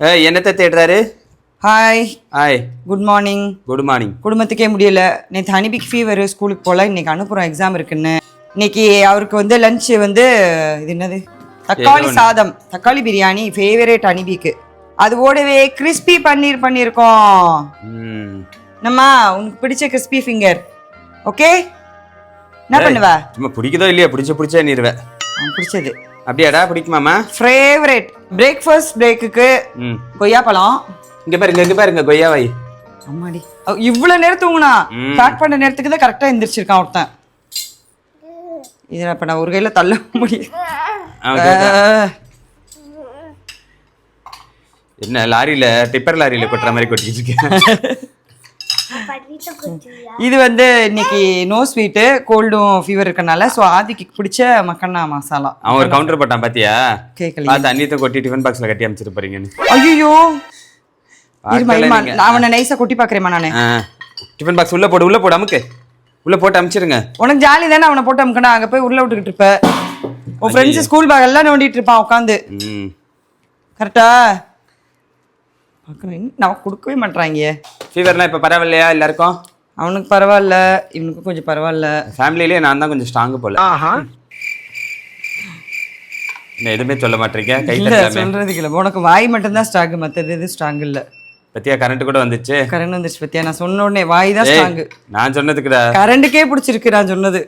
என்னத்தை தேடுறாரு? Hi hi good morning good morning குடும்பத்துக்கே முடியல. நேற்று ஹனிபிக் ஃபீவர் ஸ்கூலுக்கு போகல இன்னைக்கு அனுப்புகிறோம் எக்ஸாம் இருக்குன்னு. இன்னைக்கு அவருக்கு வந்து லஞ்ச் வந்து இது என்னது? தக்காளி சாதம். தக்காளி பிரியாணி ஃபேவரேட் ஹனிபிக்கு அது ஓடவே கிறிஸ்பி பன்னீர் பண்ணியிருக்கோம் நம்ம உனக்கு பிடிச்ச கிறிஸ்பி ஃபிங்கர் ஓகே என்ன பண்ணுவ? சும்மா பிடிக்குதோ இல்லையா பிடிச்ச பிடிச்சா நீருவேன் பிடிச்சது. அப்படியாடா பிடிக்குமாமா ஃபேவரேட் பிரேக்ஃபாஸ்ட் பிரேக்குக்கு ம். கொய்யாப்பழம் இங்க பாருங்க இங்க பாருங்க கொய்யாவை அம்மாடி. அவ இவ்வளவு நேரம் தூங்குனா. ஸ்டார்ட் பண்ண நேரத்துக்கு தான் கரெக்டா எந்திரிச்சிருக்கான் ஒருத்தன். இதில் இப்ப நான் ஒரு கையில தள்ள முடியும் என்ன லாரியில டிப்பர் லாரியில கொட்டுற மாதிரி கொட்டிட்டு இருக்கேன் இது வந்து இன்னைக்கு நோ ஸ்வீட்டு கோல்டும் ஃபீவர் இருக்கனால ஸோ ஆதிக்கு பிடிச்ச மக்கண்ணா மசாலா அவன் ஒரு கவுண்டர் போட்டான் பாத்தியா? கேட்கல பார்த்து அன்னியத்தை கொட்டி டிஃபன் பாக்ஸ்ல கட்டி அமைச்சிட்டு போறீங்கன்னு. ஐயோ அவனை நைஸா கொட்டி பாக்குறேமா நானு. டிஃபன் பாக்ஸ் உள்ள போடு உள்ள போடு அமுக்கு. உள்ள போட்டு அமுச்சிருங்க. உனக்கு ஜாலி தானே அவனை போட்டு அமுக்கணும் அங்க போய் உள்ள விட்டுக்கிட்டு இருப்ப. உன் ஃப்ரெண்ட்ஸ் ஸ்கூல் பேக் எல்லாம் நோண்டிட்டு இருப்பான் உட்காந்து ம். கரெக்டா பார்க்கணும். நான் கொடுக்கவே மாட்றாங்க ஃபீவர்லாம் இப்போ பரவாயில்லையா எல்லாருக்கும்? அவனுக்கு பரவாயில்ல இவனுக்கும் கொஞ்சம் பரவாயில்ல. ஃபேமிலியிலே நான் தான் கொஞ்சம் ஸ்ட்ராங்கு போல. என்ன எதுவுமே சொல்ல மாட்டீங்க கை சொல்றதுக்கு இல்ல. உனக்கு வாய் மட்டும்தான் ஸ்ட்ராங் மத்தது எது ஸ்ட்ராங் இல்ல. பத்தியா கரண்ட் கூட வந்துச்சு? கரண்ட் வந்துச்சு பத்தியா? நான் சொன்ன உடனே வாய் தான் ஸ்ட்ராங் நான் சொன்னதுக்குடா. கரண்டுக்கே பிடிச்சிருக்கு நான் சொன்னது.